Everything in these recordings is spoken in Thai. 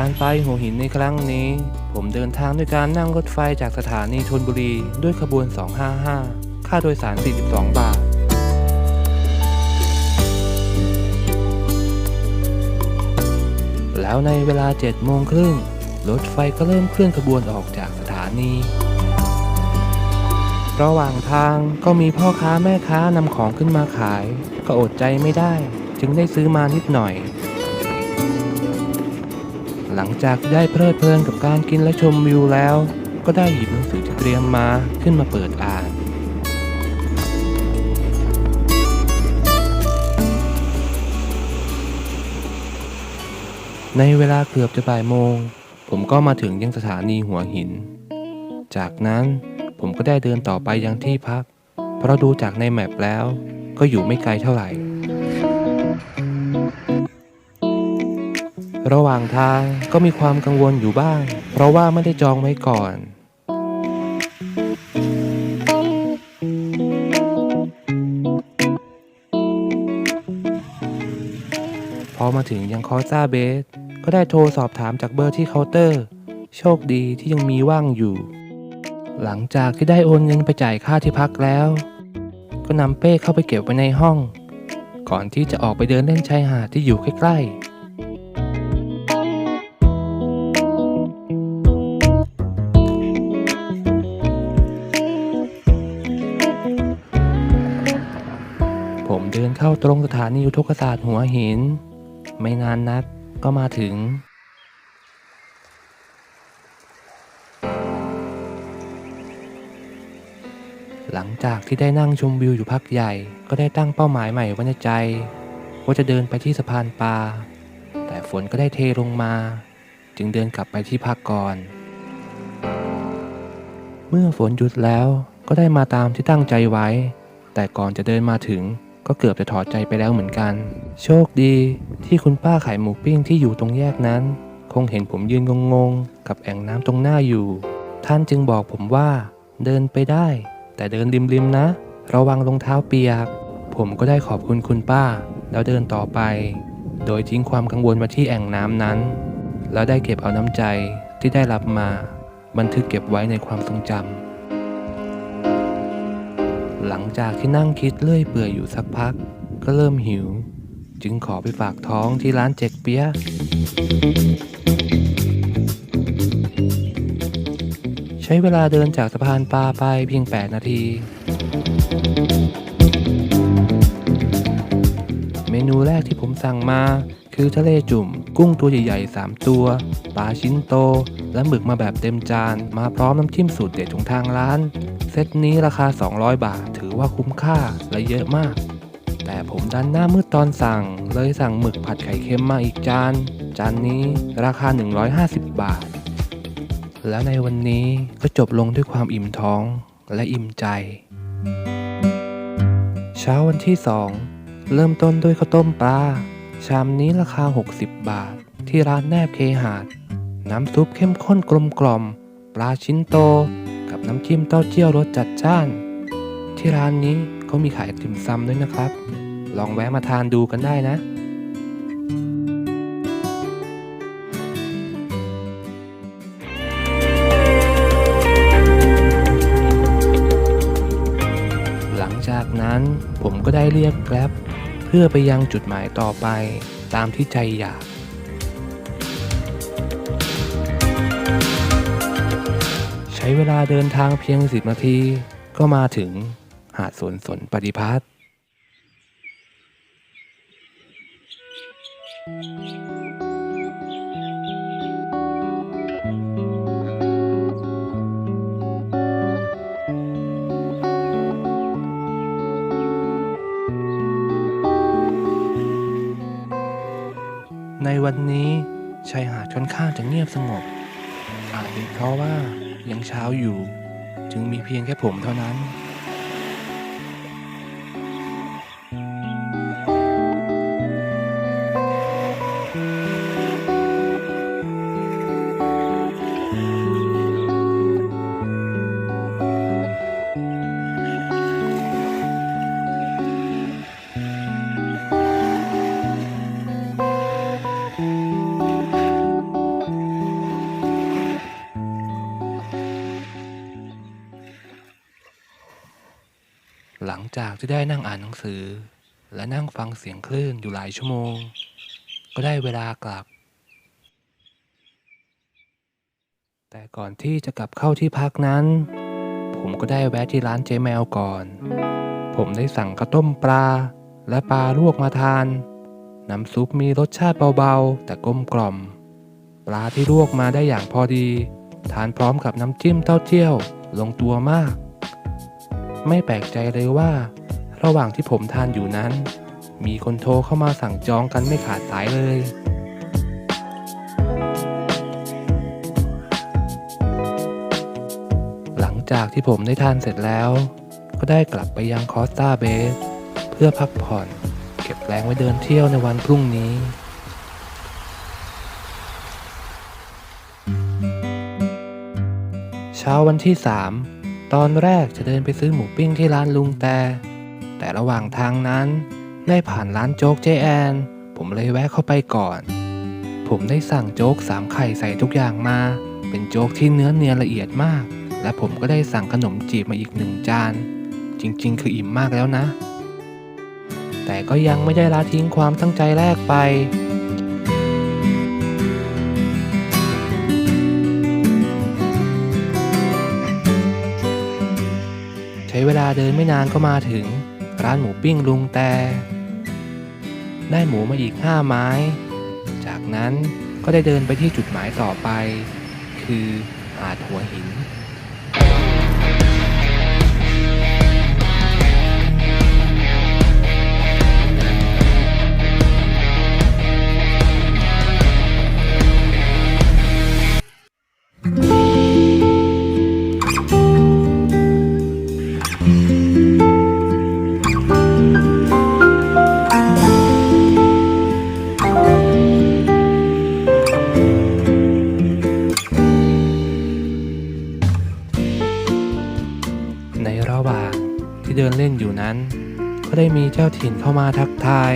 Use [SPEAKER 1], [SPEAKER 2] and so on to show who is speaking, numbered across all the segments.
[SPEAKER 1] การไปหัวหินในครั้งนี้ ผมเดินทางด้วยการนั่งรถไฟจากสถานีชนบุรี ด้วยขบวน 255 ค่าโดยสาร 42 บาท แล้วในเวลา 7 โมงครึ่ง รถไฟก็เริ่มเคลื่อนขบวนออกจากสถานี ระหว่างทางก็มีพ่อค้าแม่ค้านำของขึ้นมาขาย ก็อดใจไม่ได้ จึงได้ซื้อมานิดหน่อย หลังจากได้เพลิดเพลินกับการกินและชมวิวแล้ว ก็ได้หยิบหนังสือที่เตรียมมาขึ้นมาเปิดอ่าน ในเวลาเกือบจะบ่ายโมง ผมก็มาถึงยังสถานีหัวหิน จากนั้นผมก็ได้เดินต่อไปยังที่พัก เพราะดูจากในแมปแล้ว ก็อยู่ไม่ไกลเท่าไหร่ ระหว่างทางก็มีความกังวลอยู่บ้าง เพราะว่าไม่ได้จองไว้ก่อน พอมาถึงยังคอซ่าเบส ก็ได้โทรสอบถามจากเบอร์ที่เคาน์เตอร์ โชคดีที่ยังมีว่างอยู่ หลังจากที่ได้โอนเงินไปจ่ายค่าที่พักแล้ว ก็นำเป้เข้าไปเก็บไว้ในห้อง ก่อนที่จะออกไปเดินเล่นชายหาดที่อยู่ใกล้ๆ เข้าตรงสถานีอุทกศาสตร์หัวหิน ไม่นานนักก็มาถึง หลังจากที่ได้นั่งชมวิวอยู่พักใหญ่ ก็ได้ตั้งเป้าหมายใหม่ไว้ในใจ ว่าจะเดินไปที่สะพานปลาแต่ฝนก็ได้เทลงมา จึงเดินกลับไปที่พักก่อน เมื่อฝนหยุดแล้วก็ได้มาตามที่ตั้งใจไว้ แต่ก่อนจะเดินมาถึง ก็เกือบจะถอดใจไปแล้วเหมือนกัน โชคดีที่คุณป้าขายหมูปิ้งที่อยู่ตรงแยกนั้น คงเห็นผมยืนงงๆ กับแอ่งน้ำตรงหน้าอยู่ ท่านจึงบอกผมว่า เดินไปได้ แต่เดินริมๆนะ ระวังรองเท้าเปียก ผมก็ได้ขอบคุณคุณป้า แล้วเดินต่อไป โดยทิ้งความกังวลมาที่แอ่งน้ำนั้น แล้วได้เก็บเอาน้ำใจที่ได้รับมา บันทึกเก็บไว้ในความทรงจำ หลังจากที่นั่งคิดเลื่อยเปื่อยอยู่สักพัก ก็เริ่มหิว จึงขอไปฝากท้องที่ร้านเจ๊กเปียใช้เวลาเดินจากสะพานปลาไปเพียง 8 นาที เมนูแรกที่ผมสั่งมาคือทะเลจุ่ม กุ้งตัวใหญ่ๆ 3 ตัว ปลาชิ้นโต และหมึกมาแบบเต็มจาน มาพร้อมน้ำจิ้มสูตรเด็ดของทางร้าน เซตนี้ราคา 200 บาท ถือว่าคุ้มค่าและเยอะมาก แต่ผมดันหน้ามืดตอนสั่ง เลยสั่งหมึกผัดไข่เค็มมาอีกจาน จานนี้ราคา 150 บาท แล้วในวันนี้ก็จบลงด้วยความอิ่มท้องและอิ่มใจ เช้าวันที่2เริ่มต้นด้วยข้าวต้มปลา ชามนี้ราคา 60 บาท ที่ร้านแนบเคหาด น้ำซุปเข้มข้นกลมกล่อม ปลาชิ้นโต กับน้ำจิ้มเต้าเจี้ยวรสจัดจ้าน ที่ร้านนี้เขามีขายติ่มซำด้วยนะครับ ลองแวะมาทานดูกันได้นะ หลังจากนั้นผมก็ได้เรียกแกร็บเพื่อไปยังจุดหมายต่อไปตามที่ใจอยากใช้เวลาเดินทางเพียง 10 นาทีก็มาถึง หาดสวนสนปฏิพัฒน์ในวันนี้ชายหาดค่อนข้างจะเงียบสงบ อาจเป็นเพราะว่ายังเช้าอยู่ จึงมีเพียงแค่ผมเท่านั้น จากที่ได้นั่งอ่านหนังสือ และนั่งฟังเสียงคลื่นอยู่หลายชั่วโมง ก็ได้เวลากลับ แต่ก่อนที่จะกลับเข้าที่พักนั้น ผมก็ได้แวะที่ร้านเจ๊แมวก่อน ผมได้สั่งข้าวต้มปลา และปลาลวกมาทาน น้ำซุปมีรสชาติเบาๆ แต่กลมกล่อม ปลาที่ลวกมาได้อย่างพอดี ทานพร้อมกับน้ำจิ้มเต้าเจี้ยว ลงตัวมากไม่แปลกใจเลยว่า ระหว่างที่ผมทานอยู่นั้น มีคนโทรเข้ามาสั่งจองกันไม่ขาดสายเลย หลังจากที่ผมได้ทานเสร็จแล้ว ก็ได้กลับไปยังคอสตาเบสเพื่อพักผ่อน เก็บแรงไว้เดินเที่ยวในวันพรุ่งนี้เช้าวันที่ 3 ตอนแรกจะเดินไปซื้อหมูปิ้งที่ร้านลุงแต่ แต่ระหว่างทางนั้น ได้ผ่านร้านโจ๊กเจแอน ผมเลยแวะเข้าไปก่อน ผมได้สั่งโจ๊กสามไข่ใส่ทุกอย่างมา เป็นโจ๊กที่เนื้อเนียนละเอียดมาก และผมก็ได้สั่งขนมจีบมาอีกหนึ่งจาน จริงๆ คืออิ่มมากแล้วนะ แต่ก็ยังไม่ได้ละทิ้งความตั้งใจแรกไปใช้เวลาเดินไม่นานก็มาถึง ร้านหมูปิ้งลุงแต่ ได้หมูมาอีกห้าไม้ จากนั้นก็ได้เดินไปที่จุดหมายต่อไป คือหาดหัวหินใน ได้มีเจ้าถิ่นเข้ามาทักทาย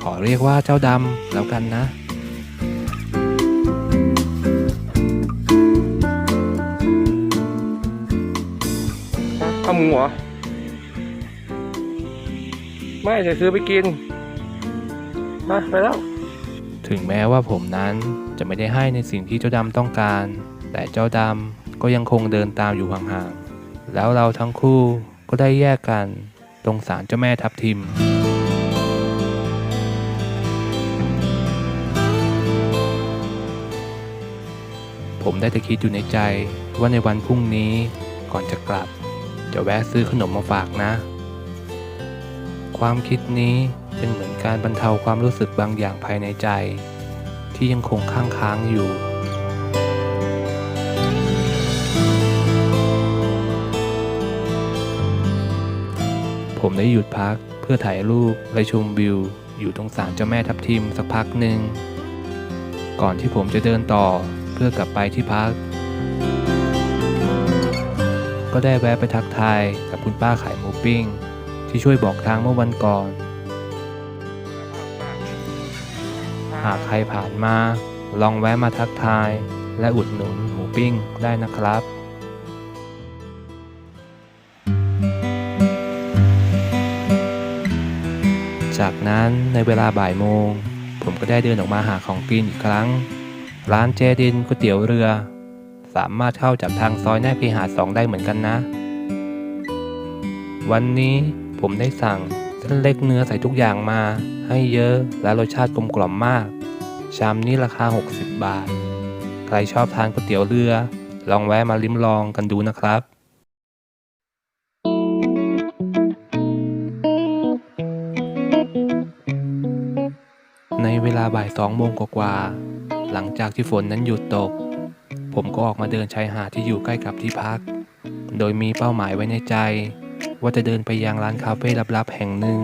[SPEAKER 1] ขอเรียกว่าเจ้าดำแล้วกันนะ
[SPEAKER 2] เอาหมูเหรอ ไม่จะซื้อไปกิน มาไปแล้ว
[SPEAKER 1] ถึงแม้ว่าผมนั้นจะไม่ได้ให้ในสิ่งที่เจ้าดำต้องการ แต่เจ้าดำก็ยังคงเดินตามอยู่ห่างๆ แล้วเราทั้งคู่ก็ได้แยกกัน ตรงศาลเจ้าแม่ทับทิม ผมได้แต่คิดอยู่ในใจว่าในวันพรุ่งนี้ก่อนจะกลับ จะแวะซื้อขนมมาฝากนะ ความคิดนี้เป็นเหมือนการบรรเทาความรู้สึกบางอย่างภายในใจ ที่ยังคงค้างค้างอยู่ ผมได้หยุดพัก เพื่อถ่ายรูปและชมวิว อยู่ตรงศาลเจ้าแม่ทับทิมสักพักหนึ่ง ก่อนที่ผมจะเดินต่อเพื่อกลับไปที่พัก ก็ได้แวะไปทักทายกับคุณป้าขายหมูปิ้ง ที่ช่วยบอกทางเมื่อวันก่อน หากใครผ่านมาลองแวะมาทักทาย และอุดหนุนหมูปิ้งได้นะครับ นั้นในเวลาบ่ายโมง ผมก็ได้เดินออกมาหาของกินอีกครั้ง ร้านเจดินก๋วยเตี๋ยวเรือ สามารถเข้าจากทางซอยแนบพีหาสองได้เหมือนกันนะ วันนี้ผมได้สั่งเส้นเล็กเนื้อใส่ทุกอย่างมา ให้เยอะและรสชาติกลมกล่อมมาก ชามนี้ราคา 60 บาท ใครชอบทานก๋วยเตี๋ยวเรือ ลองแวะมาลิ้มลองกันดูนะครับ เวลาบ่ายสองโมงกว่าๆหลังจากที่ฝนนั้นหยุดตก ผมก็ออกมาเดินชายหาดที่อยู่ใกล้กับที่พัก โดยมีเป้าหมายไว้ในใจ ว่าจะเดินไปยังร้านคาเฟ่ลับๆแห่งหนึ่ง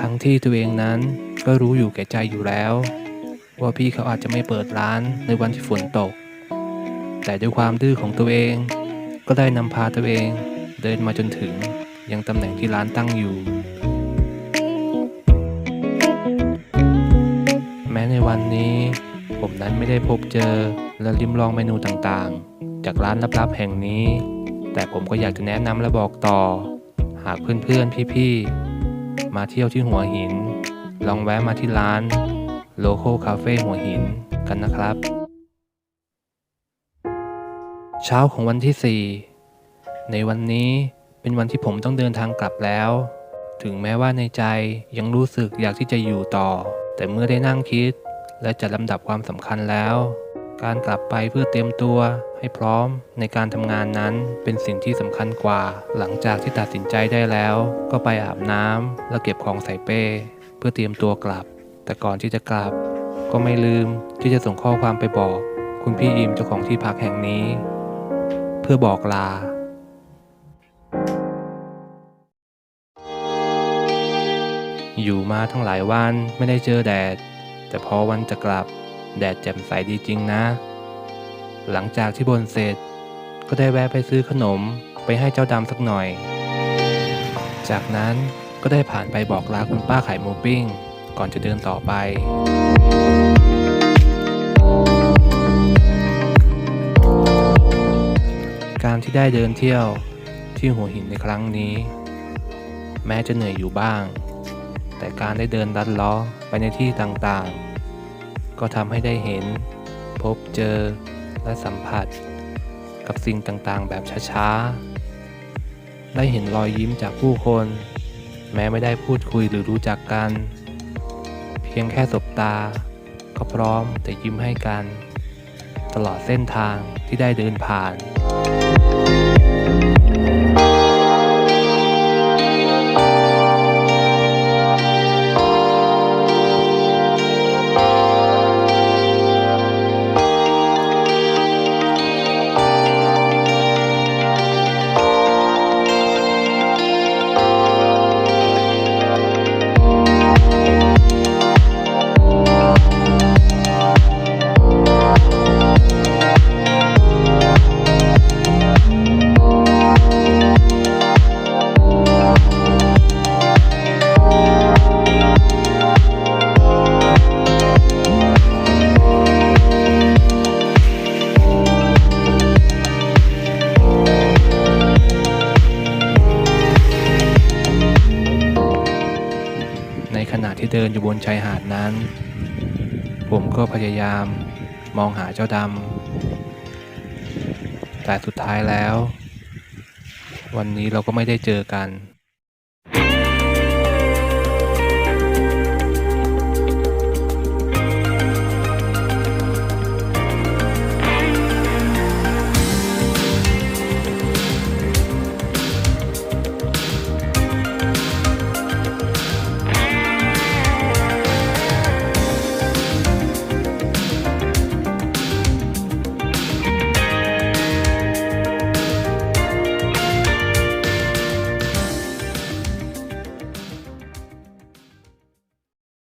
[SPEAKER 1] ทั้งที่ตัวเองนั้นก็รู้อยู่แก่ใจอยู่แล้ว ว่าพี่เขาอาจจะไม่เปิดร้านในวันที่ฝนตก แต่ด้วยความดื้อของตัวเอง ก็ได้นำพาตัวเองเดินมาจนถึง ยังตำแหน่งที่ร้านตั้งอยู่ แม้ในวันนี้ ผมนั้นไม่ได้พบเจอและลิ้มลองเมนูต่างๆ จากร้านลับๆแห่งนี้ แต่ผมก็อยากจะแนะนำและบอกต่อ หากเพื่อนๆพี่ๆ มาเที่ยวที่หัวหิน ลองแวะมาที่ร้าน Local Cafe หัวหินกันนะครับ เช้าของวันที่ 4 ในวันนี้ เป็นวันที่ผมต้องเดินทางกลับแล้ว ถึงแม้ว่าในใจยังรู้สึกอยากที่จะอยู่ต่อ แต่เมื่อได้นั่งคิด และจัดลำดับความสำคัญแล้ว การกลับไปเพื่อเตรียมตัวให้พร้อมในการทำงานนั้นเป็นสิ่งที่สำคัญกว่า หลังจากที่ตัดสินใจได้แล้ว ก็ไปอาบน้ำแล้วเก็บของใส่เป้ เพื่อเตรียมตัวกลับ แต่ก่อนที่จะกลับ ก็ไม่ลืมที่จะส่งข้อความไปบอก คุณพี่อิมเจ้าของที่พักแห่งนี้ เพื่อบอกลา อยู่มาทั้งหลายวันไม่ได้เจอแดด แต่พอวันจะกลับแดดแจ่มใสดีจริงนะ หลังจากที่บนเสร็จ ก็ได้แวะไปซื้อขนมไปให้เจ้าดำสักหน่อย จากนั้นก็ได้ผ่านไปบอกลาคุณป้าขายหมูปิ้ง ก่อนจะเดินต่อไปการที่ได้เดินเที่ยวที่หัวหินในครั้งนี้ แม้จะเหนื่อยอยู่บ้าง แต่การได้เดินลัดล้อไปในที่ต่างๆ ก็ทำให้ได้เห็น พบเจอและสัมผัส กับสิ่งต่างๆ แบบช้าๆ ได้เห็นรอยยิ้มจากผู้คน แม้ไม่ได้พูดคุยหรือรู้จักกัน เพียงแค่สบตา ก็พร้อมแต่ยิ้มให้กัน ตลอดเส้นทางที่ได้เดินผ่านใน ดินอยู่บนชายหาดนั้น ผมก็พยายามมองหาเจ้าดำแต่สุดท้ายแล้ว วันนี้เราก็ไม่ได้เจอกัน